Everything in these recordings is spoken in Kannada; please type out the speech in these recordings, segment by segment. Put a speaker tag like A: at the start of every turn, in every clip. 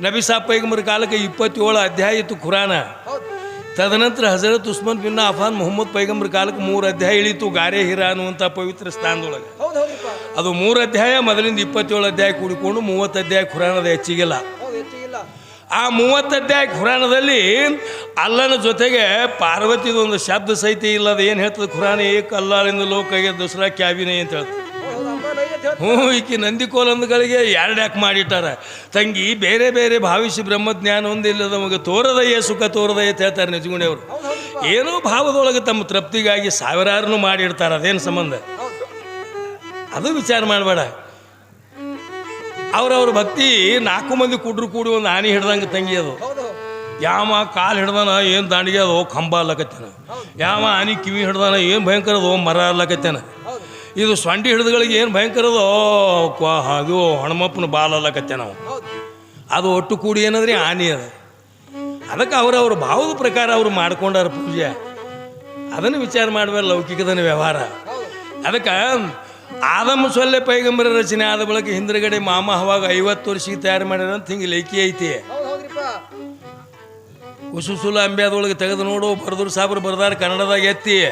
A: ನಬಿ ಸಾಬ್ ಪೈಗಂಬರ ಕಾಲಕ್ಕೆ ಇಪ್ಪತ್ತೇಳು ಅಧ್ಯಾಯ ಇತ್ತು ಖುರಾನ ತದನಂತರ ಹಜರತ್ ಉಸ್ಮಾನ್ ಬಿನ್ ಅಫಾನ್ ಮೊಹಮ್ಮದ್ ಪೈಗಂಬರ್ ಕಾಲಕ್ಕೆ ಮೂರು ಅಧ್ಯಾಯ ಇಳಿತು ಗಾರೆ ಹಿರಾ ಅನ್ನುವಂಥ ಪವಿತ್ರ ಸ್ಥಾನದೊಳಗೆ. ಅದು ಮೂರು ಅಧ್ಯಾಯ ಮೊದಲಿಂದ ಇಪ್ಪತ್ತೇಳು ಅಧ್ಯಾಯ ಕೂಡಿಕೊಂಡು ಮೂವತ್ತು ಅಧ್ಯಾಯ ಖುರಾನದ ಹೆಚ್ಚಿಗಿಲ್ಲ. ಆ ಮೂವತ್ತು ಅಧ್ಯಾಯ ಖುರಾನದಲ್ಲಿ ಅಲ್ಲನ ಜೊತೆಗೆ ಪಾರ್ವತಿದು ಒಂದು ಶಬ್ದ ಸಹಿತ ಇಲ್ಲದ ಏನು ಹೇಳ್ತದೆ? ಖುರಾನ ಏಕ ಅಲ್ಲಾಳಿಂದ ಲೋಕಗೆ ದಸರಾ ಕ್ಯಾಬಿನೆ ಅಂತ ಹೇಳ್ತದೆ. ಹ್ಞೂ ಈಕಿ ನಂದಿಕೋಲಂದಗಳಿಗೆ ಎರಡು ಯಾಕೆ ಮಾಡಿಟ್ಟಾರ? ತಂಗಿ ಬೇರೆ ಬೇರೆ ಭಾವಿಸಿ ಬ್ರಹ್ಮಜ್ಞಾನ ಒಂದಿಲ್ಲದ ನಮಗೆ ತೋರದಯ್ಯ ಸುಖ ತೋರದಯ್ಯ ಅಂತ ಹೇಳ್ತಾರೆ ನಿಜಗುಣಿಯವರು ಏನೋ ಭಾವದೊಳಗೆ ತಮ್ಮ ತೃಪ್ತಿಗಾಗಿ ಸಾವಿರಾರನು ಮಾಡಿರ್ತಾರೆ ಅದೇನು ಸಂಬಂಧ? ಅದು ವಿಚಾರ ಮಾಡಬೇಡ. ಅವ್ರವ್ರ ಭಕ್ತಿ ನಾಲ್ಕು ಮಂದಿ ಕುಡ್ರು ಕೂಡಿ ಒಂದು ಆನೆ ಹಿಡ್ದಂಗೆ ತಂಗಿ ಅದು. ಯಾವ ಕಾಲು ಹಿಡ್ದಾನ ಏನು ದಾಂಡಿಗೆ ಅದು ಕಂಬ ಅಲ್ಲಕತ್ತೇನ. ಯಾವ ಆನೆ ಕಿವಿ ಹಿಡ್ದಾನ ಏನು ಭಯಂಕರ ಅದು ಮರ ಅಲ್ಲಕತ್ತೇನ. ಇದು ಸೊಂಡಿ ಹಿಡಿದುಗಳಿಗೆ ಏನು ಭಯಂಕರದೋ? ಕ್ವ ಅದು ಹಣಮಪ್ಪನ ಬಾಲಲ್ಲ ಕತ್ತೆ ನಾವು. ಅದು ಒಟ್ಟು ಕೂಡಿ ಏನಂದ್ರೆ? ಹಾನಿ ಅದು. ಅದಕ್ಕೆ ಅವರವ್ರ ಭಾವದ ಪ್ರಕಾರ ಅವರು ಮಾಡ್ಕೊಂಡಾರ ಪೂಜೆ. ಅದನ್ನು ವಿಚಾರ ಮಾಡಬೇಡ ಲೌಕಿಕದನ ವ್ಯವಹಾರ. ಅದಕ್ಕೆ ಆದಮ ಸೊಲ್ಲೆ ಪೈಗಂಬರ ರಚನೆ ಆದ ಬಳಿಕ ಹಿಂದ್ರಗಡೆ ಮಾಮ ಅವಾಗ ಐವತ್ತು ವರ್ಷಕ್ಕೆ ತಯಾರು ಮಾಡ್ಯಾರ ಅಂತ ಹಿಂಗೆ ಲೈಕಿ ಐತಿ. ಉಸುಸುಲ ಅಂಬ್ಯಾದೊಳಗೆ ತೆಗೆದು ನೋಡು ಬರದ್ರು ಸಾಬ್ರು ಬರ್ದಾರ ಕನ್ನಡದಾಗ ಎತ್ತಿ.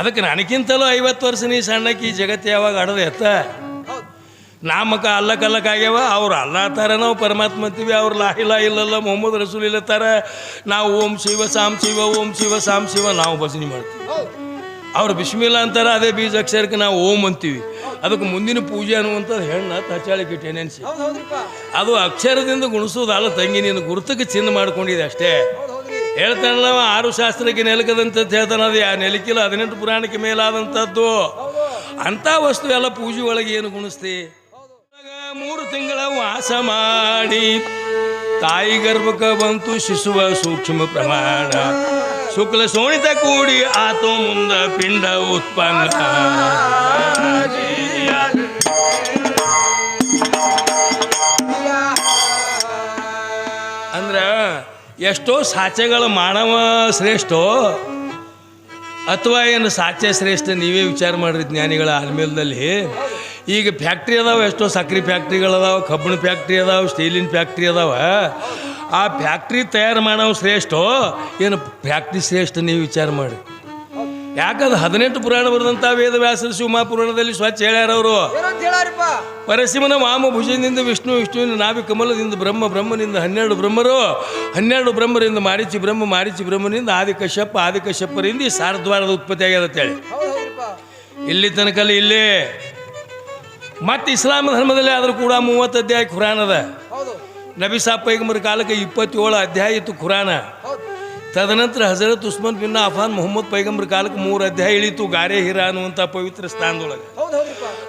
A: ಅದಕ್ಕೆ ನನಗಿಂತಲೂ ಐವತ್ತು ವರ್ಷ ನೀ ಸಣ್ಣಕ್ಕೆ ಈ ಜಗತ್ತು ಯಾವಾಗ ಆಡೋದು ಎತ್ತ? ನಾಮಕ ಅಲ್ಲ ಕಲ್ಲಕ್ ಆಗ್ಯಾವ ಅವ್ರು ಅಲ್ಲ ತರ ನಾವು ಪರಮಾತ್ಮ ಅಂತೀವಿ ಅವ್ರು ಲಾಹಿಲ ಇಲ್ಲಲ್ಲ ಮೊಹಮ್ಮದ್ ರಸೂಲ್ ಇಲ್ಲತ್ತಾರ ನಾವು ಓಂ ಶಿವ ಸಾಮ್ ಶಿವ ಓಂ ಶಿವ ಸಾಮ್ ಶಿವ ನಾವು ಭಜನೆ ಮಾಡ್ತೀವಿ. ಅವ್ರು ಬಿಸ್ಮಿಲ್ಲ ಅಂತಾರೆ ಅದೇ ಬೀಜ ಅಕ್ಷರಕ್ಕೆ ನಾವು ಓಂ ಅಂತೀವಿ. ಅದಕ್ಕೆ ಮುಂದಿನ ಪೂಜೆ ಅನ್ನುವಂಥದ್ದು ಹೆಣ್ಣು ತಚಾಳಿಕೆ ಇಟ್ಟು ನೆನೆಸಿ
B: ಹೌದು ಹೌದ್ರಿಪ್ಪ.
A: ಅದು ಅಕ್ಷರದಿಂದ ಗುಣಿಸೋದಲ್ಲ ತಂಗಿ ನೀನು ಗುರುತಕ್ಕೆ ಚಿನ್ನ ಮಾಡ್ಕೊಂಡಿದೆ ಅಷ್ಟೇ. ಹೇಳ್ತಾನಲ್ಲ ಆರು ಶಾಸ್ತ್ರಕ್ಕೆ ನೆಲಕದಂತ ಹೇಳ್ತಾನೆ ಅದು ಯಾ ನೆಲಕಿಲ್ಲ ಹದಿನೆಂಟು ಪುರಾಣಕ್ಕೆ ಮೇಲಾದಂಥದ್ದು. ಅಂಥ ವಸ್ತು ಎಲ್ಲ ಪೂಜೆ ಒಳಗೆ ಏನು ಗುಣಿಸ್ತಿ? ಮೂರು ತಿಂಗಳ ವಾಸ ಮಾಡಿ, ತಾಯಿ ಗರ್ಭಕ್ಕೆ ಬಂತು, ಶಿಶುವ ಸೂಕ್ಷ್ಮ ಪ್ರಮಾಣ. ಶುಕ್ಲ ಸೋಣಿತ ಕೂಡಿ ಆತೋ ಮುಂದ ಪಿಂಡ ಉತ್ಪನ್ನ. ಎಷ್ಟೋ ಸಾಚೆಗಳು ಮಾನವ ಶ್ರೇಷ್ಠೋ, ಅಥವಾ ಏನು ಸಾಚೆ ಶ್ರೇಷ್ಠ ನೀವೇ ವಿಚಾರ ಮಾಡಿರಿ ಜ್ಞಾನಿಗಳ ಆಲ್ಮೇಲದಲ್ಲಿ. ಈಗ ಫ್ಯಾಕ್ಟ್ರಿ ಅದಾವ, ಎಷ್ಟೋ ಸಕ್ಕರೆ ಫ್ಯಾಕ್ಟ್ರಿಗಳದಾವೆ ಕಬ್ಬಿಣ ಫ್ಯಾಕ್ಟ್ರಿ ಅದಾವೆ, ಸ್ಟೀಲಿನ ಫ್ಯಾಕ್ಟ್ರಿ ಅದಾವ. ಆ ಫ್ಯಾಕ್ಟ್ರಿ ತಯಾರು ಮಾಡೋ ಶ್ರೇಷ್ಠ, ಏನು ಫ್ಯಾಕ್ಟ್ರಿ ಶ್ರೇಷ್ಠ ನೀವು ವಿಚಾರ ಮಾಡಿ ಯಾಕಂದ್ರೆ ಹದಿನೆಂಟು ಪುರಾಣ ಬರೆದಂಥ ವೇದವ್ಯಾಸರ ಶಿವಮಾ ಪುರಾಣದಲ್ಲಿ ಸ್ವಚ್ಛ ಹೇಳ್ಯಾರ ಅವರು.
B: ಏನಂತ ಹೇಳಾರಿಪ್ಪ
A: ಪರಶಿವನ ವಾಮ ಭುಜದಿಂದ ವಿಷ್ಣು ವಿಷ್ಣುವಿನ ನಾಭಿ ಕಮಲದಿಂದ ಬ್ರಹ್ಮ ಬ್ರಹ್ಮನಿಂದ ಹನ್ನೆರಡು ಬ್ರಹ್ಮರು ಹನ್ನೆರಡು ಬ್ರಹ್ಮರಿಂದ ಮಾರಿಚಿ ಬ್ರಹ್ಮ ಮಾರಿಚಿ ಬ್ರಹ್ಮನಿಂದ ಆದಿಕಶ್ಯಪ್ಪ ಆದಿಕಶ್ಯಪ್ಪರಿಂದ ಈ ಸಾರದ್ವಾರದ ಉತ್ಪತ್ತಿ ಆಗ್ಯದ ಅಂತೇಳಿ. ಇಲ್ಲಿ ತನಕ ಇಲ್ಲಿ. ಮತ್ತೆ ಇಸ್ಲಾಂ ಧರ್ಮದಲ್ಲಿ ಆದರೂ ಕೂಡ ಮೂವತ್ತು ಅಧ್ಯಾಯ
B: ಖುರಾನದ
A: ನಬಿ ಪೈಗಂಬರ ಕಾಲಕ್ಕೆ ಇಪ್ಪತ್ತೇಳು ಅಧ್ಯಾಯ ಇತ್ತು ಖುರಾನ. ತದನಂತರ ಹಜರತ್ ಉಸ್ಮಾನ್ ಬಿನ್ ಅಫಾನ್ ಮೊಹಮ್ಮದ್ ಪೈಗಂಬರ್ ಕಾಲಕ್ಕೆ ಮೂರು ಅಧ್ಯಾಯ ಇಳಿತು ಗಾರೆ ಹಿರಾ ಅನ್ನುವಂಥ ಪವಿತ್ರ ಸ್ಥಾನದೊಳಗೆ.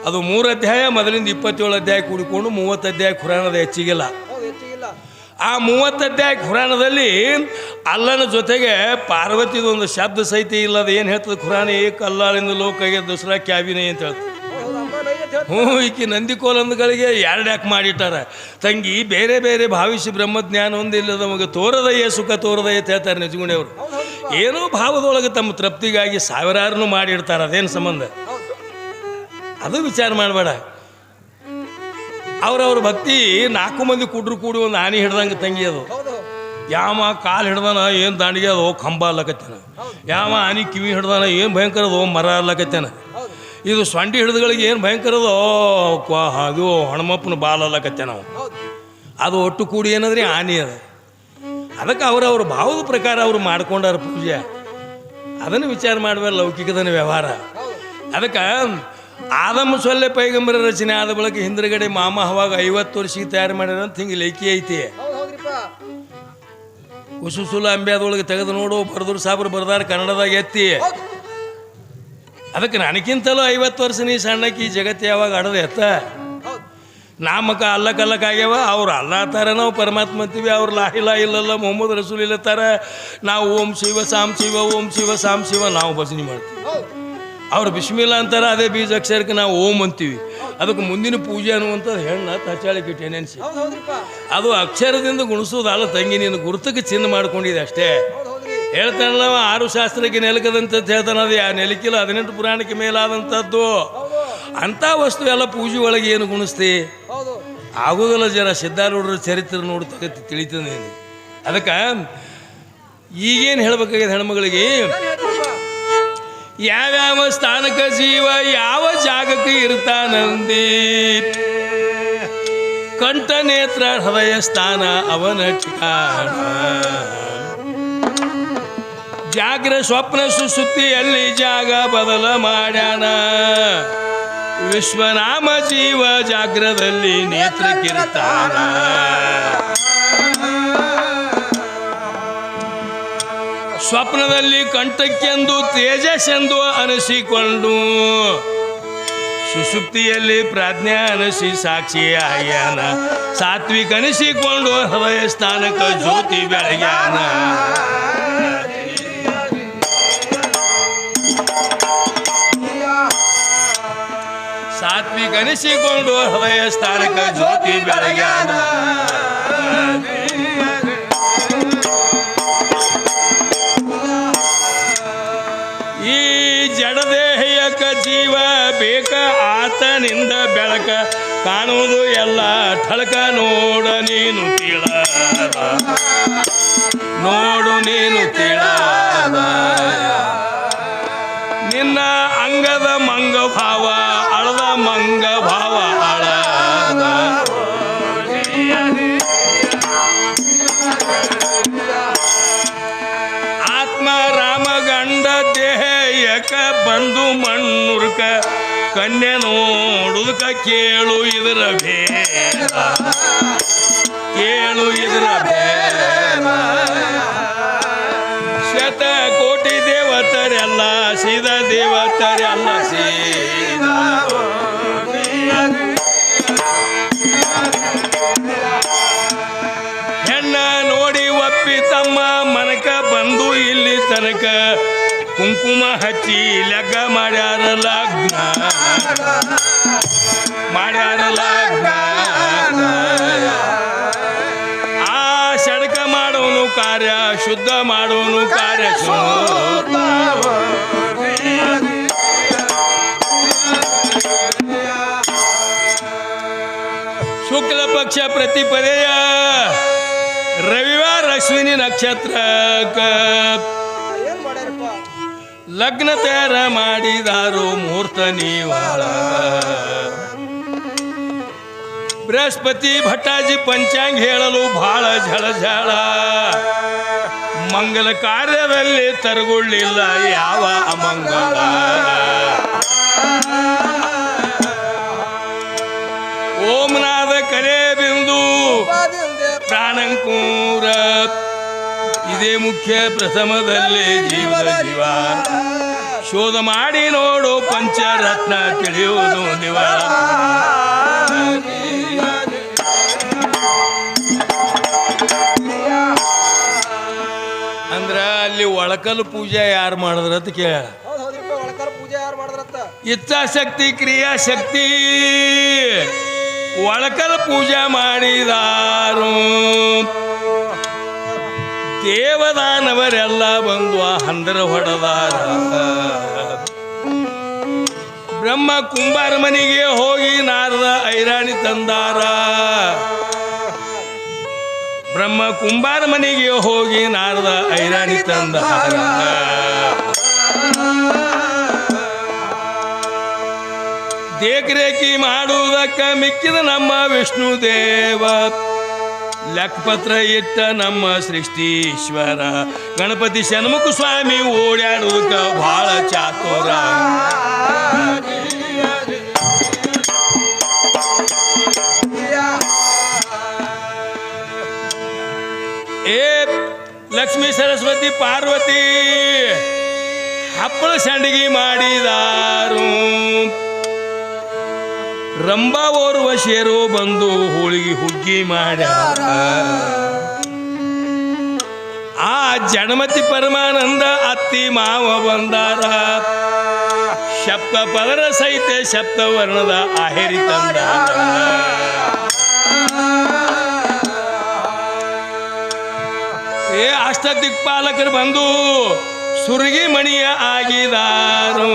A: ಅದು ಮೂರು ಅಧ್ಯಾಯ ಮೊದಲಿಂದ ಇಪ್ಪತ್ತೇಳು ಅಧ್ಯಾಯ ಕೂಡಿಕೊಂಡು ಮೂವತ್ತು ಅಧ್ಯಾಯ ಖುರಾನದ ಹೆಚ್ಚಿಗಿಲ್ಲ. ಆ ಮೂವತ್ತು ಅಧ್ಯಾಯ ಖುರಾನದಲ್ಲಿ ಅಲ್ಲನ ಜೊತೆಗೆ ಪಾರ್ವತಿದೊಂದು ಶಬ್ದ ಸಹಿತ ಇಲ್ಲದ ಏನು ಹೇಳ್ತದೆ? ಖುರಾನ ಏಕ ಅಲ್ಲಾಳಿಂದ ಲೋಕಗೆ ದಸರಾ ಕ್ಯಾಬಿನೆ ಅಂತ ಹೇಳ್ತದೆ. ಹ್ಞೂ ಈಕಿ ನಂದಿಕೋಲಂದಗಳಿಗೆ ಎರಡು ಯಾಕೆ ಮಾಡಿಟ್ಟಾರ? ತಂಗಿ ಬೇರೆ ಬೇರೆ ಭಾವಿಸಿ ಬ್ರಹ್ಮಜ್ಞಾನ ಒಂದಿಲ್ಲದ ನಮಗೆ ತೋರದಯ್ಯ ಸುಖ ತೋರದಯ್ಯ ಅಂತ ಹೇಳ್ತಾರೆ ನಿಜಗುಣಿಯವರು ಏನೋ ಭಾವದೊಳಗೆ ತಮ್ಮ ತೃಪ್ತಿಗಾಗಿ ಸಾವಿರಾರನು ಮಾಡಿರ್ತಾರೆ ಅದೇನು ಸಂಬಂಧ? ಅದು ವಿಚಾರ ಮಾಡಬೇಡ. ಅವ್ರವ್ರ ಭಕ್ತಿ ನಾಲ್ಕು ಮಂದಿ ಕುಡ್ರು ಕೂಡಿ ಒಂದು ಆನೆ ಹಿಡ್ದಂಗೆ ತಂಗಿ ಅದು. ಯಾವ ಕಾಲು ಹಿಡ್ದಾನ ಏನು ದಾಂಡಿಗೆ ಅದು ಕಂಬ ಅಲ್ಲಕತ್ತೇನ. ಯಾವ ಆನೆ ಕಿವಿ ಹಿಡ್ದಾನ ಏನು ಭಯಂಕರ ಅದು ಮರ ಅಲ್ಲಕತ್ತೇನ. ಇದು ಸೊಂಡಿ ಹಿಡಿದುಗಳಿಗೆ ಏನು ಭಯಂಕರದೋ ಅದು ಹಣಮಪ್ಪನ ಬಾಲಲ್ಲ ಕತ್ತೆ ನಾವು. ಅದು ಒಟ್ಟು ಕೂಡಿ ಏನಂದ್ರೆ ಆನೆ ಅದ. ಅದಕ್ಕೆ ಅವರವ್ರ ಭಾವದ ಪ್ರಕಾರ ಅವರು ಮಾಡ್ಕೊಂಡಾರ ಪೂಜೆ. ಅದನ್ನು ವಿಚಾರ ಮಾಡಬೇಡ ಲೌಕಿಕದನ ವ್ಯವಹಾರ. ಅದಕ್ಕೆ ಆದಮ ಸೊಲ್ಲೆ ಪೈಗಂಬರ ರಚನೆ ಆದ ಬಳಿಕ ಹಿಂದ್ರಗಡೆ ಮಾಮ ಅವಾಗ ಐವತ್ತು ವರ್ಷಕ್ಕೆ ತಯಾರು ಮಾಡ್ಯಾರಂತ ಹಿಂಗೆ ಲೇಖಿ ಐತಿ. ಉಸುಸುಲ ಅಂಬ್ಯಾದೊಳಗೆ ತೆಗೆದು ನೋಡು, ಬರದ್ರು ಸಾಬ್ರು ಬರ್ದಾರ ಕನ್ನಡದಾಗ ಎತ್ತಿ. ಅದಕ್ಕೆ ನನಗಿಂತಲೂ ಐವತ್ತು ವರ್ಷ ನೀ ಸಣ್ಣಕ್ಕೆ ಈ ಜಗತ್ತು ಯಾವಾಗ ಆಡೋದು ಎತ್ತ? ನಾಮಕ ಆಗ್ಯಾವ ಅವ್ರು ಅಲ್ಲ ತರ ನಾವು ಪರಮಾತ್ಮ ಅಂತೀವಿ ಅವ್ರು ಲಾಹಿಲ ಇಲ್ಲಲ್ಲ ಮೊಹಮ್ಮದ್ ರಸೂಲ್ ಇಲ್ಲತ್ತಾರ ನಾವು ಓಂ ಶಿವ ಸಾಮ್ ಶಿವ ಓಂ ಶಿವ ಸಾಮ್ ಶಿವ ನಾವು ಭಜನೆ ಮಾಡ್ತೀವಿ. ಅವ್ರು ಬಿಸ್ಮಿಲ್ಲ ಅಂತಾರೆ ಅದೇ ಬೀಜ ಅಕ್ಷರಕ್ಕೆ ನಾವು ಓಂ ಅಂತೀವಿ. ಅದಕ್ಕೆ ಮುಂದಿನ ಪೂಜೆ ಅನ್ನುವಂಥದ್ದು ಹೆಣ್ಣು ತಚಾಳಿಕೆ ಇಟ್ಟು ನೆನೆಸಿ
B: ಹೌದು ಹೌದ್ರಿಪ್ಪ.
A: ಅದು ಅಕ್ಷರದಿಂದ ಗುಣಿಸೋದಲ್ಲ ತಂಗಿ ನೀನು ಗುರುತಕ್ಕೆ ಚಿನ್ನ ಮಾಡ್ಕೊಂಡಿದೆ ಅಷ್ಟೇ. ಹೇಳ್ತಾನಲ್ಲ ಆರು ಶಾಸ್ತ್ರಕ್ಕೆ ನೆಲಕದಂಥದ್ದು ಹೇಳ್ತಾನೆ ಅದು. ಯಾ ನೆಲಕಿಲ್ಲ ಹದಿನೆಂಟು ಪುರಾಣಕ್ಕೆ ಮೇಲಾದಂಥದ್ದು. ಅಂಥ ವಸ್ತು ಎಲ್ಲ ಪೂಜೆ ಒಳಗೆ ಏನು ಗುಣಿಸ್ತಿ? ಆಗೋದಿಲ್ಲ ಜನ, ಸಿದ್ಧಾರೂಢರ ಚರಿತ್ರೆ ನೋಡ್ತಕ್ಕಂಥ ತಿಳಿತದೆ ಅದಕ್ಕೆ, ಈಗೇನು ಹೇಳ್ಬೇಕಾಗ್ಯದ ಹೆಣ್ಮಗಳಿಗೆ? ಯಾವ್ಯಾವ ಸ್ಥಾನಕ್ಕೆ ಜೀವ, ಯಾವ ಜಾಗಕ್ಕೆ ಇರ್ತಾನಂದಿ? ಕಂಠ ನೇತ್ರ ಹೃದಯ ಸ್ಥಾನ ಅವನ ಠಿಕಾಣ ಜಾಗ್ರ ಸ್ವಪ್ನ ಸುಸುತ್ತಿಯಲ್ಲಿ ಜಾಗ ಬದಲ ಮಾಡ್ಯಾನ. ವಿಶ್ವನಾಮ ಜೀವ ಜಾಗ್ರದಲ್ಲಿ ನೇತ್ರ ಕಿರ್ತಾನ ಸ್ವಪ್ನದಲ್ಲಿ ಕಂಠಕ್ಕೆಂದು ತೇಜಸ್ಸೆಂದು ಅನಿಸಿಕೊಂಡು ಸುಸುಪ್ತಿಯಲ್ಲಿ ಪ್ರಾಜ್ಞೆ ಅನಿಸಿ ಸಾಕ್ಷಿ ಆಯ್ಯಾನ ಸಾತ್ವಿಕ ಅನಿಸಿಕೊಂಡು ಹೃದಯ ಸ್ಥಾನಕ ಜ್ಯೋತಿ ಬೆಳಗ್ಯಾನ. ಅನಿಸಿಕೊಂಡು ಹೃದಯ ಸ್ಥಾನಕ ಜ್ಯೋತಿ ಬೆಳಗ್ಯಾನ. ಈ ಜಡದೇಹಯಕ ಜೀವ ಬೇಕ ಆತನಿಂದ ಬೆಳಕ. ಕಾಣುವುದು ಎಲ್ಲ ಠಳಕ ನೋಡ ನೀನು ತಿಳ. ನೋಡು ನೀನು ತಿಳ. ನಿನ್ನ ಅಂಗದ ಮಂಗ ಭಾವ ಯಕ ಬಂದು ಮಣ್ಣುರ್ಕ, ಕನ್ಯೆ ನೋಡುದಕ ಕೇಳು ಇದರ ಕೇಳು ಇದರ ಶತ ಕೋಟಿ ದೇವತರೆಲ್ಲ, ಸೀದ ದೇವತರೆಲ್ಲ ಸೀದ. ಹೆಣ್ಣ ನೋಡಿ ಒಪ್ಪಿ ತಮ್ಮ ಮನಕ ಬಂದು ಇಲ್ಲಿ ತನಕ ಕುಂಕುಮ ಹಚ್ಚಿ ಲಗ್ಗ ಮಾಡ್ಯಾರ ಲಗ್ನ ಮಾಡ್ಯಾರ ಲಗ್ನ ಆ ಸಡಕ ಮಾಡೋನು ಕಾರ್ಯ ಶುದ್ಧ ಮಾಡೋನು ಕಾರ್ಯ ಶುದ್ಧ. ಶುಕ್ಲ ಪಕ್ಷ ಪ್ರತಿಪದೆಯ ರವಿವಾರ ಅಶ್ವಿನಿ ನಕ್ಷತ್ರಕ್ಕ
B: ಏನ್ ಮಾಡ್ಯಾರಪ್ಪ
A: ಲಗ್ನ ತಯಾರ ಮಾಡಿದಾರು ಮೂರ್ತ ನೀವಾಳ. ಬೃಹಸ್ಪತಿ ಭಟ್ಟಾಜಿ ಪಂಚಾಂಗ ಹೇಳಲು ಬಹಳ ಝಳ ಮಂಗಲ ಕಾರ್ಯದಲ್ಲಿ ತರಗೊಳ್ಳಿಲ್ಲ ಯಾವ ಅಮಂಗಲ. ಓಂನಾದ ಕರೆ ಬಿಂದು ಪ್ರಾಣಂಕೂರ ಇದೇ ಮುಖ್ಯ ಪ್ರಥಮದಲ್ಲಿ ಜೀವದ ಜೀವ ಶೋಧ ಮಾಡಿ ನೋಡು ಪಂಚರತ್ನ ತಿಳಿಯುವುದು ದಿವ. ಅಂದ್ರ ಅಲ್ಲಿ ಒಳಕಲ್ ಪೂಜೆ ಯಾರು ಮಾಡಿದ್ರ ಅಂತ ಕೇಳ ಇಚ್ಛಾಶಕ್ತಿ ಕ್ರಿಯಾಶಕ್ತಿ ಒಳಕಲ್ ಪೂಜೆ ಮಾಡಿದಾರು. ದೇವದಾನವರೆಲ್ಲ ಬಂದು ಆ ಹಂದರ ಹೊಡೆದಾರ. ಬ್ರಹ್ಮ ಕುಂಬಾರ ಮನೆಗೆ ಹೋಗಿ ನಾರದ ಐರಾಣಿ ತಂದಾರ. ಬ್ರಹ್ಮ ಕುಂಬಾರ ಮನೆಗೆ ಹೋಗಿ ನಾರದ ಐರಾಣಿ ತಂದಾರ ದೇಖರೇಖಿ ಮಾಡುವುದಕ್ಕ ಮಿಕ್ಕಿದ ನಮ್ಮ ವಿಷ್ಣು ದೇವ. ಲೆಕ್ಕಪತ್ರ ಇಟ್ಟ ನಮ್ಮ ಸೃಷ್ಟೀಶ್ವರ. ಗಣಪತಿ ಷಣ್ಮುಖ ಸ್ವಾಮಿ ಓಡಾಡುವುದಕ್ಕ ಬಹಳ ಚಾತುರ. ಏ, ಲಕ್ಷ್ಮೀ ಸರಸ್ವತಿ ಪಾರ್ವತಿ, ಹಪ್ಪಳ ಸಂಡಿಗೆ ಮಾಡಿದಾರು. ರಂಭ ಓರ್ವ ಶೇರು ಬಂದು ಹೋಳಿಗೆ ಹುಗ್ಗಿ ಮಾಡ ಆ ಜನ್ಮತಿ ಪರಮಾನಂದ ಅತ್ತಿ ಮಾವ ಬಂದಾರ. ಶಬ್ದ ಪದರ ಸಹಿತ ಶಪ್ತ ವರ್ಣದ ಆಹೇರಿ ತಂದ ಏ ಅಷ್ಟ ದಿಕ್ಪಾಲಕರು ಬಂದು ಸುರುಗಿ ಮಣಿಯ ಆಗಿದಾರು.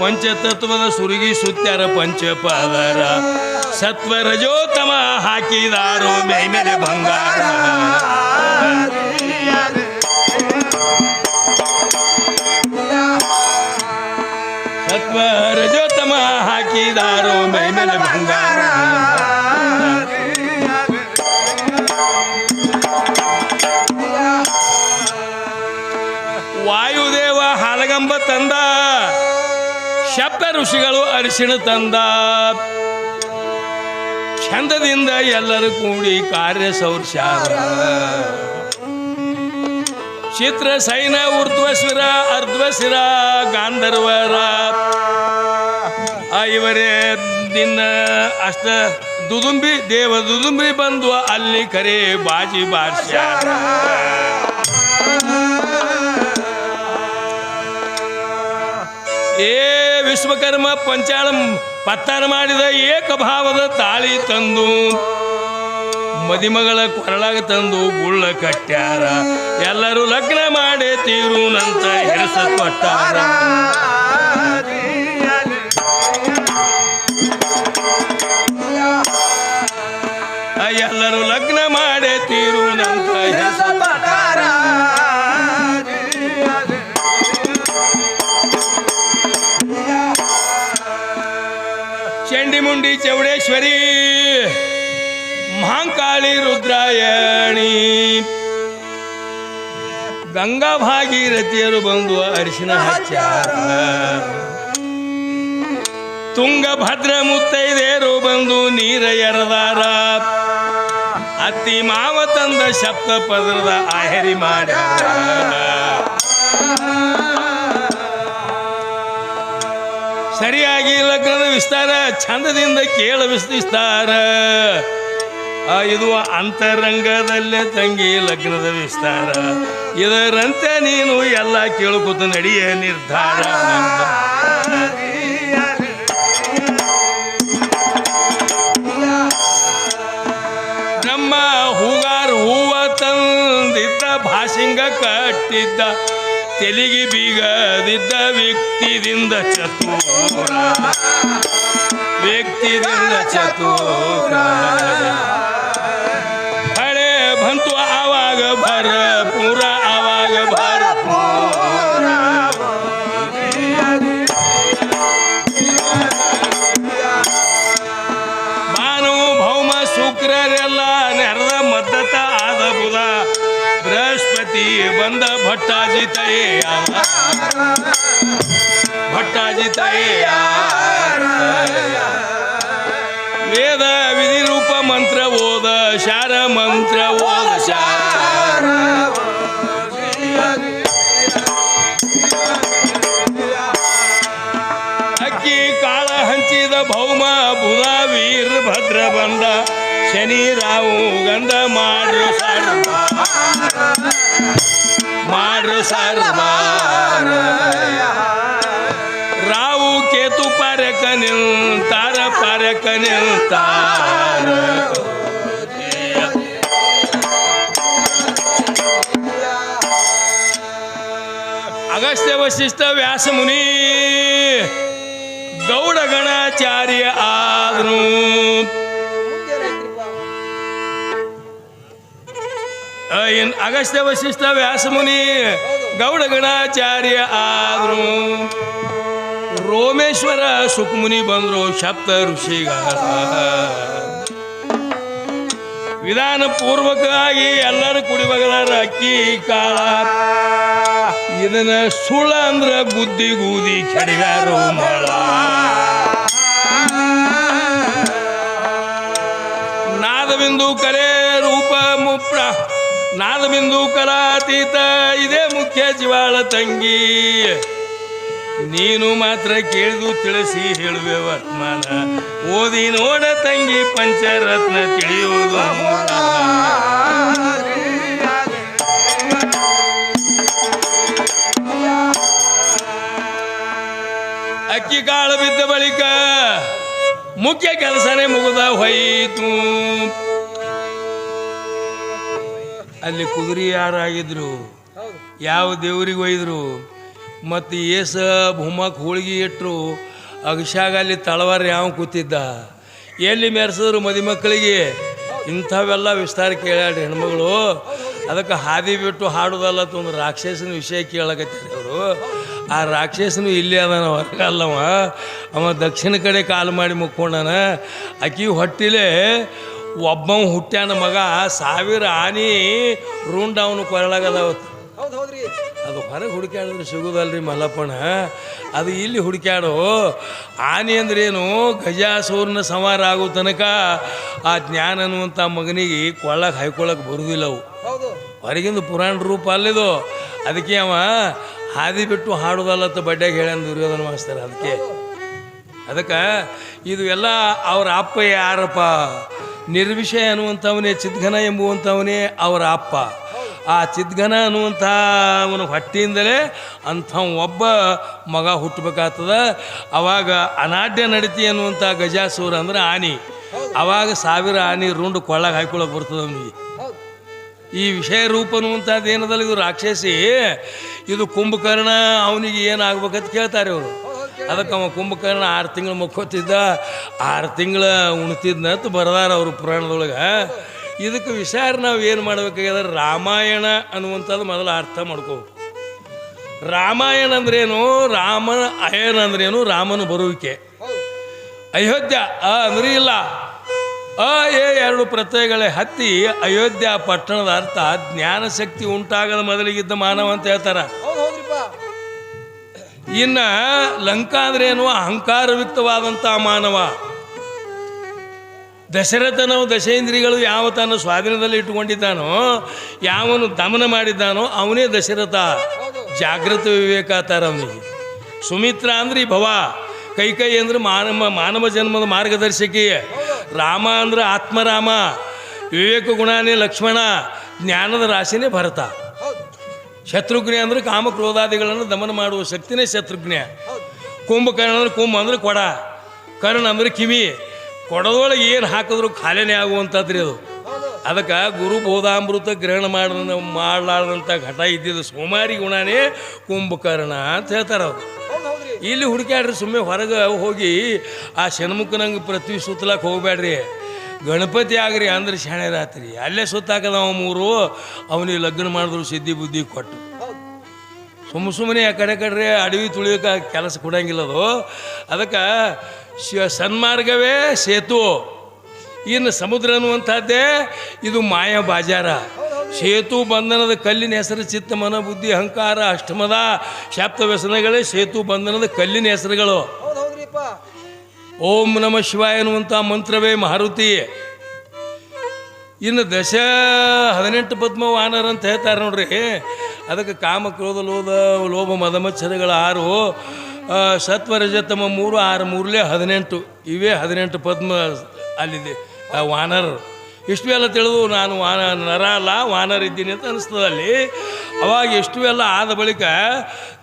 A: ಪಂಚತತ್ವದ ಸುರುಗಿ ಸುತ್ತಾರ ಪಂಚಪಾದರ. ಸತ್ವ ರಜೋತಮ ಹಾಕಿದಾರು ಮೇಮೇಲೆ ಬಂಗಾರ. ಸತ್ವ ರಜೋತಮ ಹಾಕಿದಾರು ಮೇಮೇಲೆ ಬಂಗಾರ. ವಾಯುದೇವ ಹಾಲಗಂಬ ತಂದ ಶಬ್ದ ಋಷಿಗಳು ಅರಿಶಿಣ ತಂದ. ಚಂದದಿಂದ ಎಲ್ಲರೂ ಕೂಡಿ ಕಾರ್ಯ ಸೌರ್ಶಾರ ಚಿತ್ರ ಸೈನ ಊರ್ಧ್ವಶಿರ ಅರ್ಧ್ವಶಿರ ಗಾಂಧರ್ವರ. ಇವರೇ ದಿನ ಅಷ್ಟ ದುದುಂಬಿ, ದೇವ ದುದುಂಬಿ ಬಂದು ಅಲ್ಲಿ ಕರೆ ಬಾಜಿ ಬಾರ್ಷ ಏ ವಿಶ್ವಕರ್ಮ ಪಂಚಾಳ ಪತ್ತಾರ ಮಾಡಿದ ಏಕಭಾವದ ತಾಳಿ ತಂದು ಮದಿಮಗಳ ಕೊರಳಾಗ ತಂದು ಗುಳ್ಳ ಕಟ್ಟ್ಯಾರ. ಎಲ್ಲರೂ ಲಗ್ನ ಮಾಡೇ ತೀರು ನಂತ ಆ ಎಲ್ಲರೂ ಲಗ್ನ ಮಾಡೇ ತೀರುನಂತ ಹೆರಸ ಮುಂಡಿ ಚೌಡೇಶ್ವರಿ, ಮಹಾಂಕಾಳಿ ರುದ್ರಾಯಣಿ. ಗಂಗಾ ಭಾಗೀರಥಿಯರು ಬಂದು ಅರಿಶಿನ ಹಚ್ಚಾರ ತುಂಗಭದ್ರ ಮುತ್ತೈದೆಯರು ಬಂದು ನೀರ ಎರದಾರ. ಅತ್ತಿ ಮಾವ ತಂದ ಶಬ್ದ ಪದರದ ಆಹರಿ ಮಾಡ್ಯಾರ. ಸರಿಯಾಗಿ ಲಗ್ನದ ವಿಸ್ತಾರ, ಚಂದದಿಂದ ಕೇಳ ವಿಸ್ತಾರ. ಇದು ಅಂತರಂಗದಲ್ಲೇ ತಂಗಿ ಲಗ್ನದ ವಿಸ್ತಾರ. ಇದರಂತೆ ನೀನು ಎಲ್ಲ ಕೇಳ್ಕೊತ ನಡೆಯ ನಿರ್ಧಾರ. ನಮ್ಮ ಹೂಗಾರ ಹೂವ ತಂದಿದ್ದ ಭಾಷಿಂಗ ಕಟ್ಟಿದ್ದ. ತೆಲಿಗೆ ಬೀಗದಿದ್ದ ವ್ಯಕ್ತಿದಿಂದ ಚತುರ. ವ್ಯಕ್ತಿದಿಂದ ಚತುರ. ಹಳೆ ಬಂತು ಆವಾಗ ಭರ ಪೂರ ಆವಾಗ ಭಟ್ಟಾಜಿತಯ್ಯ ಭಟ್ಟಾಜಿತಯ್ಯ ವೇದ ವಿಧಿ ರೂಪ ಮಂತ್ರ ಓದ, ಶಾರ ಮಂತ್ರ ಓದ, ಶಾರ ಅಕ್ಕಿ ಕಾಳ ಹಂಚಿದ ಭೌಮ, ಬುಧ ವೀರ ಭದ್ರ ಬಂದ, ಶನಿ ರಾವು ಗಂಧ ಮಾಡ್ರು ಸರ್ವ ಮಾಡ್ರು ಸರ್ವ ರಾವು ಕೇತು ಪಾರಕ ನಿಂತಾರ ಪಾರಕ ನಿಂತಾರ ಅಗಸ್ತ್ಯ ವಶಿಷ್ಠ ವ್ಯಾಸ ಮುನಿ ಇನ್ ಅಗಸ್ತ್ಯ ವಶಿಷ್ಠ ವ್ಯಾಸಮುನಿ ಗೌಡ ಗಣಾಚಾರ್ಯ ಆದ್ರು. ರೋಮೇಶ್ವರ ಸುಖಮುನಿ ಬಂದರು ಸಪ್ತ ಋಷಿಗಾರ ವಿಧಾನ ಪೂರ್ವಕವಾಗಿ ಎಲ್ಲರೂ ಕುಡಿಬಗಲಾರ ಅಕ್ಕಿ, ಕಾಳ, ಇದನ್ನ ಸುಳ್ಳ ಅಂದ್ರ ಬುದ್ಧಿ ಗೂದಿ ಕೆಡಿಗಾರು, ಮಳ. ನಾದಬಿಂದು ಕರೆ ರೂಪ ಮುಪ್ರ. ನಾದಬಿಂದು ಕಲಾತೀತ, ಇದೇ ಮುಖ್ಯ ಜೀವಾಳ ತಂಗಿ. ನೀನು ಮಾತ್ರ ಕೇಳಿದು ತಿಳಿಸಿ ಹೇಳುವೆ ವರ್ತಮಾನ ಓದಿ ನೋಡ ತಂಗಿ ಪಂಚರತ್ನ ತಿಳಿಯುವುದು. ಅಕ್ಕಿ ಕಾಳು ಬಿದ್ದ ಬಳಿಕ ಮುಖ್ಯ ಕೆಲಸನೇ ಮುಗಿದ ಹೋಯಿತು. ಅಲ್ಲಿ ಕುದುರೆ ಯಾರಾಗಿದ್ರು? ಯಾವ ದೇವ್ರಿಗೆ ಒಯ್ದರು? ಮತ್ತು ಏಸ ಭೂಮಕ್ಕೆ ಹೋಳಿಗೆ ಇಟ್ಟರು ಅಗಶಾಗ ಅಲ್ಲಿ ತಳವಾರ ಯಾವ ಕೂತಿದ್ದ? ಎಲ್ಲಿ ಮೆರೆಸಿದ್ರು ಮದುಮಕ್ಕಳಿಗೆ ಇಂಥವೆಲ್ಲ ವಿಸ್ತಾರ ಕೇಳ್ಯಾಡ್ರಿ ಹೆಣ್ಮಗಳು. ಅದಕ್ಕೆ ಹಾದಿ ಬಿಟ್ಟು ಹಾಡೋದಲ್ಲ ಒಂದು ರಾಕ್ಷಸನ ವಿಷಯ ಕೇಳಕತ್ತಾರೆ ಅವರು. ಆ ರಾಕ್ಷಸನು ಇಲ್ಲೇ ಅದಾನ ಹೊರಗಲ್ಲವ ಅವ ದಕ್ಷಿಣ ಕಡೆ ಕಾಲು ಮಾಡಿ ಮುಕ್ಕೊಂಡನ. ಆಕಿ ಹೊಟ್ಟಿಲೆ ಒಬ್ಬ ಹುಟ್ಟ್ಯಾನ ಮಗ ಸಾವಿರ ಆನೆ ರುಂಡ ಅವನು ಕೊರಳಾಗದಾವತ್ತು
B: ಹೌದು ಹೌದ್ರಿ.
A: ಅದು ಹೊರಗೆ ಹುಡುಕ್ಯಾಡಿದ್ರೆ ಸಿಗೋದಲ್ರಿ ಮಲ್ಲಪ್ಪಣ ಅದು ಇಲ್ಲಿ ಹುಡುಕ್ಯಾಡು. ಆನೆ ಅಂದ್ರೇನು ಗಜಾಸೂರ್ನ ಸಂವಾರ ಆಗೋ ತನಕ ಆ ಜ್ಞಾನ ಅನ್ನುವಂಥ ಮಗನಿಗೆ ಕೊಳ್ಳಕ್ಕೆ ಹಾಯ್ಕೊಳ್ಳೋಕೆ ಬರುವುದಿಲ್ಲ ಅವು. ಹೊರಗಿಂದ ಪುರಾಣ ರೂಪ ಅಲ್ಲಿದು. ಅದಕ್ಕೆ ಅವ ಹಾದಿ ಬಿಟ್ಟು ಹಾಡೋದಲ್ಲತ್ತ ಬಡ್ಡ್ಯಾಗ ಹೇಳ್ಯಾನ ದುರ್ಯೋಧನ ಮಾಡಿಸ್ತಾರೆ ಅದಕ್ಕೆ. ಅದಕ್ಕೆ ಇದು ಎಲ್ಲ ಅವ್ರ ಅಪ್ಪ ಯಾರಪ್ಪ? ನಿರ್ವಿಷಯ ಅನ್ನುವಂಥವನೇ, ಚಿದ್ಘನ ಎಂಬುವಂಥವನೇ ಅವರ ಅಪ್ಪ. ಆ ಚಿದ್ಘನ ಅನ್ನುವಂಥ ಅವನ ಹೊಟ್ಟಿಯಿಂದಲೇ ಅಂಥ ಒಬ್ಬ ಮಗ ಹುಟ್ಟಬೇಕಾಗ್ತದ. ಅವಾಗ ಅನಾಢ್ಯ ನಡತಿ ಅನ್ನುವಂಥ ಗಜಾಸೂರ ಅಂದ್ರೆ ಆನಿ. ಅವಾಗ ಸಾವಿರ ಆನಿ ರುಂಡು ಕೊಳ್ಳಾಗ ಹಾಕೊಳ್ಳೋಕೆ ಬರ್ತದೆ ಅವನಿಗೆ. ಈ ವಿಷಯ ರೂಪ ಅನ್ನುವಂಥದ್ದು ಏನದಲ್ಲ, ಇದು ರಾಕ್ಷಸಿ. ಇದು ಕುಂಭಕರ್ಣ, ಅವನಿಗೆ ಏನಾಗ್ಬೇಕಂತ ಕೇಳ್ತಾರೆ ಅವರು ಅದಕ್ಕೆ ಅವ ಕುಂಭಕರ್ಣ ಆರು ತಿಂಗಳು ಮಕ್ಕೋತಿದ್ದ. ಆರು ತಿಂಗಳು ಉಣ್ತಿದ್ನಂತ ಬರದಾರ ಅವರು ಪುರಾಣದೊಳಗೆ. ಇದಕ್ಕೆ ವಿಚಾರ ನಾವು ಏನು ಮಾಡಬೇಕಾಗ್ಯದ? ರಾಮಾಯಣ ಅನ್ನುವಂಥದ್ದು ಮೊದಲು ಅರ್ಥ ಮಾಡ್ಕೋಬೇಕು ರಾಮಾಯಣ ಅಂದ್ರೇನು? ರಾಮನ ಅಯನ ಅಂದ್ರೇನು? ರಾಮನ ಬರುವಿಕೆ. ಅಯೋಧ್ಯ ಅ ಅಂದ್ರೆ ಇಲ್ಲ. ಅ ಏ ಎರಡು ಪ್ರತ್ಯಯಗಳೇ ಹತ್ತಿ ಅಯೋಧ್ಯ ಪಟ್ಟಣದ ಅರ್ಥ ಜ್ಞಾನ ಶಕ್ತಿ ಉಂಟಾಗದ ಮೊದಲಿಗಿದ್ದ ಮಾನವ ಅಂತ ಹೇಳ್ತಾರ. ಇನ್ನ ಲಂಕಾ ಅಂದ್ರೇನು ಅಹಂಕಾರಯುಕ್ತವಾದಂಥ ಮಾನವ. ದಶರಥನವು ದಶೇಂದ್ರಿಗಳು ಯಾವ ತಾನು ಸ್ವಾಧೀನದಲ್ಲಿ ಇಟ್ಟುಕೊಂಡಿದ್ದಾನೋ, ಯಾವನು ದಮನ ಮಾಡಿದ್ದಾನೋ, ಅವನೇ ದಶರಥ. ಜಾಗೃತ ವಿವೇಕ ಅವನಿಗೆ. ಸುಮಿತ್ರ ಅಂದ್ರೆ ಭವ. ಕೈಕೈ ಅಂದ್ರೆ ಮಾನವ ಮಾನವ ಜನ್ಮದ ಮಾರ್ಗದರ್ಶಕಿ. ರಾಮ ಅಂದ್ರೆ ಆತ್ಮರಾಮ. ವಿವೇಕ ಗುಣಾನೇ ಲಕ್ಷ್ಮಣ. ಜ್ಞಾನದ ರಾಶಿನೇ ಭರತ. ಶತ್ರುಘ್ನ ಅಂದ್ರೆ ಕಾಮ ಕ್ರೋಧಾದಿಗಳನ್ನು ದಮನ ಮಾಡುವ ಶಕ್ತಿನೇ ಶತ್ರುಘ್ನ. ಕುಂಭಕರ್ಣ ಅಂದ್ರೆ ಕುಂಭ ಅಂದ್ರೆ ಕೊಡ. ಕರ್ಣ ಅಂದ್ರೆ ಕಿವಿ. ಕೊಡದೊಳಗೆ ಏನು ಹಾಕಿದ್ರು ಖಾಲಿನೇ ಆಗುವಂಥದ್ರಿ ಅದು. ಅದಕ್ಕೆ ಗುರು ಬೋಧಾಮೃತ ಗ್ರಹಣ ಮಾಡ ಮಾಡಲಾರ್ದಂಥ ಘಟ ಇದ್ದಿದ್ದು ಸೋಮಾರಿ ಗುಣನೇ ಕುಂಭಕರ್ಣ ಅಂತ ಹೇಳ್ತಾರೆ ಅವರು. ಇಲ್ಲಿ ಹುಡುಕ್ಯಾಡ್ರಿ ಸುಮ್ಮನೆ ಹೊರಗೆ ಹೋಗಿ ಆ ಶಣ್ಮುಖನಂಗೆ ಪ್ರತಿ ಸುತ್ತಲಕ್ಕೆ ಹೋಗ್ಬೇಡ್ರಿ. ಗಣಪತಿ ಆಗ್ರಿ ಅಂದ್ರೆ ಶಾಣೆ ರಾತ್ರಿ. ಅಲ್ಲೇ ಸುತ್ತಾಕದ ಅವ ಮೂರು, ಅವನಿಗೆ ಲಗ್ನ ಮಾಡಿದ್ರು ಸಿದ್ಧಿ ಬುದ್ಧಿ ಕೊಟ್ಟು. ಸುಮ್ಮ ಸುಮ್ಮನೆ ಆ ಕಡೆ ಕಡೆ ಅಡವಿ ತುಳಿಯೋಕೆ ಕೆಲಸ ಕೊಡಂಗಿಲ್ಲ ಅದು ಅದಕ್ಕೆ ಶ ಸನ್ಮಾರ್ಗವೇ ಸೇತು ಇನ್ನು ಸಮುದ್ರ ಅನ್ನುವಂಥದ್ದೇ ಇದು ಮಾಯಾ ಬಾಜಾರ. ಸೇತು ಬಂಧನದ ಕಲ್ಲಿನ ಹೆಸರು ಚಿತ್ತ ಮನ ಬುದ್ಧಿ ಅಹಂಕಾರ ಅಷ್ಟಮದ. ಶಾಪ್ತ ವ್ಯಸನಗಳೇ ಸೇತು ಬಂಧನದ ಕಲ್ಲಿನ ಹೆಸರುಗಳು. ಓಂ ನಮ ಶಿವಾಯ ಎನ್ನುವಂಥ ಮಂತ್ರವೇ ಮಾರುತಿ ಇನ್ನು ದಶ ಹದಿನೆಂಟು ಪದ್ಮ ವಾನರ್ ಅಂತ ಹೇಳ್ತಾರೆ ನೋಡ್ರಿ. ಅದಕ್ಕೆ ಕಾಮ ಕ್ರೋಧ ಲೋಧ ಲೋಭ ಮದಮಚ್ಚರಗಳ ಆರು ಆ, ಸತ್ವ ರಜತಮ ಮೂರು ಆರು ಮೂರಲೇ ಹದಿನೆಂಟು. ಇವೇ ಹದಿನೆಂಟು ಪದ್ಮ ಅಲ್ಲಿದೆ ಆ ಇಷ್ಟು ಎಲ್ಲ ತಿಳಿದು ನಾನು ವಾನ ನರ ಅಲ್ಲ ವಾನರ ಇದ್ದೀನಿ ಅಂತ ಅನಿಸ್ತದೆ ಅಲ್ಲಿ. ಅವಾಗ ಎಷ್ಟು ಎಲ್ಲ ಆದ ಬಳಿಕ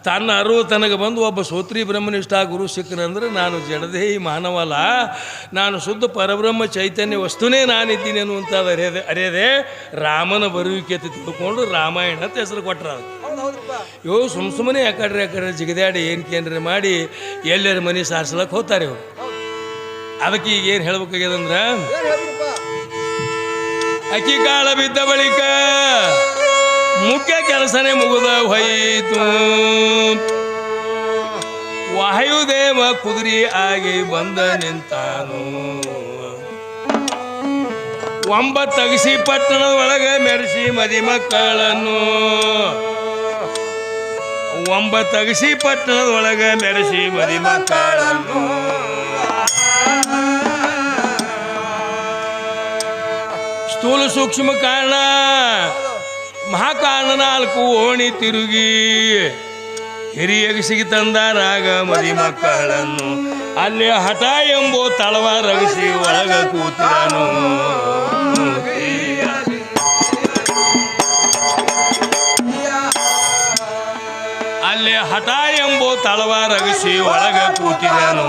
A: ತನ್ನ ಅರಿವು ತನಗೆ ಬಂದು ಒಬ್ಬ ಸೋತ್ರಿ ಬ್ರಹ್ಮನಿಷ್ಠ ಗುರು ಸಿಕ್ಕನಂದ್ರೆ ನಾನು ಜಡದೇಹಿ ಮಾನವಲ್ಲ. ನಾನು ಶುದ್ಧ ಪರಬ್ರಹ್ಮ ಚೈತನ್ಯ ವಸ್ತುನೇ ನಾನಿದ್ದೀನಿ ಅನ್ನುವಂಥದ್ದು ಅರಿಯದೆ ಅರಿಯದೆ ರಾಮನ ಬರುವಿಕೆ ಅಂತ ತಿಳ್ಕೊಂಡು ರಾಮಾಯಣ ಅಂತ ಹೆಸರು ಕೊಟ್ರ ಅದು ಇವು ಸುಮ್ ಸುಮ್ಮನೆ ಯಾಕಡ್ರಿ ಯಾಕಡ್ರಿ ಜಿಗದಾಡಿ ಏನು ಕೇಂದ್ರ ಮಾಡಿ ಎಲ್ಲರ ಮನೆ ಸಾರ್ಸ್ಲಕ್ಕೆ ಹೋಗ್ತಾರೆ ಇವರು. ಅದಕ್ಕೆ ಈಗ ಏನು ಹೇಳ್ಬೇಕಾಗ್ಯದಂದ್ರೆ ಅಕ್ಕಿ ಕಾಳ ಬಿದ್ದ ಬಳಿಕ ಮುಖ್ಯ ಕೆಲಸನೇ ಮುಗಿದ ಹೋಯಿತು. ವಾಯುದೇವ ಕುದುರೆ ಆಗಿ ಬಂದ ನಿಂತಾನು. ಒಂಬತ್ತಗಿಸಿ ಪಟ್ಟಣದ ಒಳಗೆ ಮೆರೆಸಿ ಮದಿ ಮಕ್ಕಳನ್ನು. ಒಂಬತ್ತಗಿಸಿ ಪಟ್ಟಣದ ಒಳಗೆ ಮೆರೆಸಿ ಮದಿ ಮಕ್ಕಳನ್ನು. ಸೂಕ್ಷ್ಮ ಕಾರಣ. ಮಹಾಕಾರಣ ನಾಲ್ಕು ಓಣಿ ತಿರುಗಿ. ಹಿರಿಯಗಿಸಿಗೆ ತಂದ ರಾಗ ಮರಿ ಮಕ್ಕಳನ್ನು. ಅಲ್ಲಿ ಹಠ ಎಂಬೋ ತಳವ ರಗಿಸಿ ಒಳಗ ಕೂತಿದನು ಅಲ್ಲಿ ಹಠ ಎಂಬೋ ತಳವ ರಗಿಸಿ ಒಳಗ ಕೂತಿದನು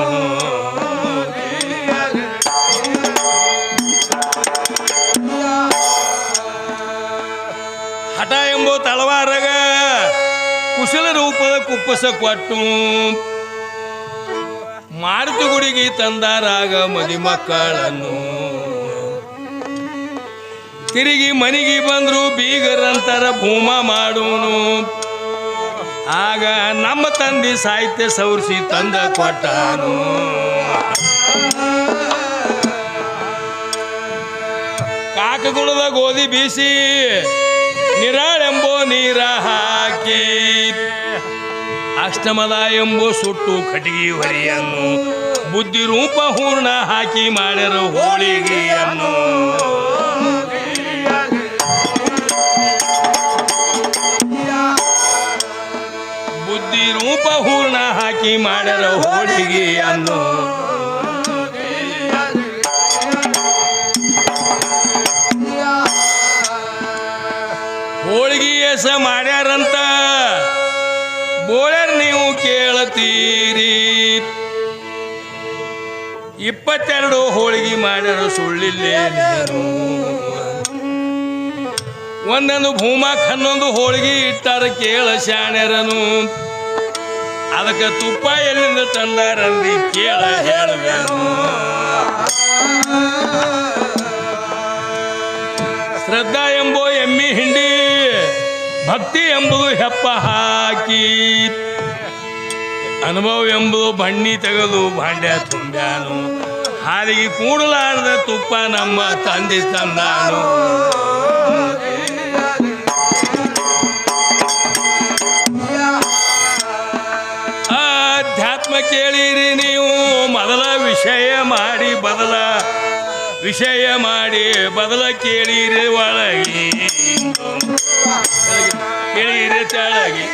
A: ತಳವಾರಗ. ಕುಶಲ ರೂಪದ ಕುಪ್ಪಸ ಕೊಟ್ಟು. ಮಾರುತಿ ಗುಡಿಗೆ ತಂದಾರಾಗ ಮದಿ ಮಕ್ಕಳನ್ನು. ತಿರುಗಿ ಮನೆಗೆ ಬಂದ್ರು ಬೀಗರಂತರ ಭೂಮ ಮಾಡೋನು. ಆಗ ನಮ್ಮ ತಂದೆ ಸಾಹಿತ್ಯ ಸವರಿಸಿ ತಂದ ಕೊಟ್ಟನು. ಕಾಕಗುಣದ ಗೋಧಿ ಬೀಸಿ ನಿರಾಳೆಂಬೋ ನೀರ ಹಾಕಿ. ಅಷ್ಟಮದ ಎಂಬೋ ಸುಟ್ಟು ಕಟಿಗೆ ಹೊರಿಯನ್ನು, ಬುದ್ಧಿ ರೂಪ ಹೂರ್ಣ ಹಾಕಿ ಮಾಡ್ಯಾರ ಹೋಳಿಗೆಯನ್ನು. ಬುದ್ಧಿ ರೂಪ ಹೂರ್ಣ ಹಾಕಿ ಮಾಡ್ಯಾರ ಹೋಳಿಗೆಯನ್ನು. ಎಸ ಮಾಡ್ಯಾರಂತ. ಬೋಳ್ಯಾರ ನೀವು ಕೇಳತೀರಿ. ಇಪ್ಪತ್ತೆರಡು ಹೋಳಿಗೆ ಮಾಡ್ಯಾರ ಸುಳ್ಳಿಲ್ಲೇ ಒಂದೊಂದು ಭೂಮಾಕ್ ಹನ್ನೊಂದು ಹೋಳಿಗೆ ಇಟ್ಟಾರ ಕೇಳ ಶಾಣ್ಯರನು. ಅದಕ್ಕೆ ತುಪ್ಪ ಎಲ್ಲಿಂದ ತಂದಾರಂದಿ ಕೇಳ ಹೇಳಬೇಕು ಶ್ರದ್ಧಾ ಭಕ್ತಿ ಎಂಬುದು ಹೆಪ್ಪ ಹಾಕಿ. ಅನುಭವ ಎಂಬುದು ಬಣ್ಣಿ ತೆಗೆದು ಭಾಂಡ್ಯ ತುಂಬ್ಯಾನು. ಹಾಲಿಗೆ ಕೂಡಲಾರದ ತುಪ್ಪ ನಮ್ಮ ತಂದೆ ತಂದಾನು. ಅಧ್ಯಾತ್ಮ ಕೇಳಿರಿ ನೀವು, ಮೊದಲ ವಿಷಯ ಮಾಡಿ ಬದಲ. ವಿಷಯ ಮಾಡಿ ಬದಲ ಕೇಳಿರಿ ಒಳಗೆ. ಕೇಳಿರಿ ತೆಳಗೆ.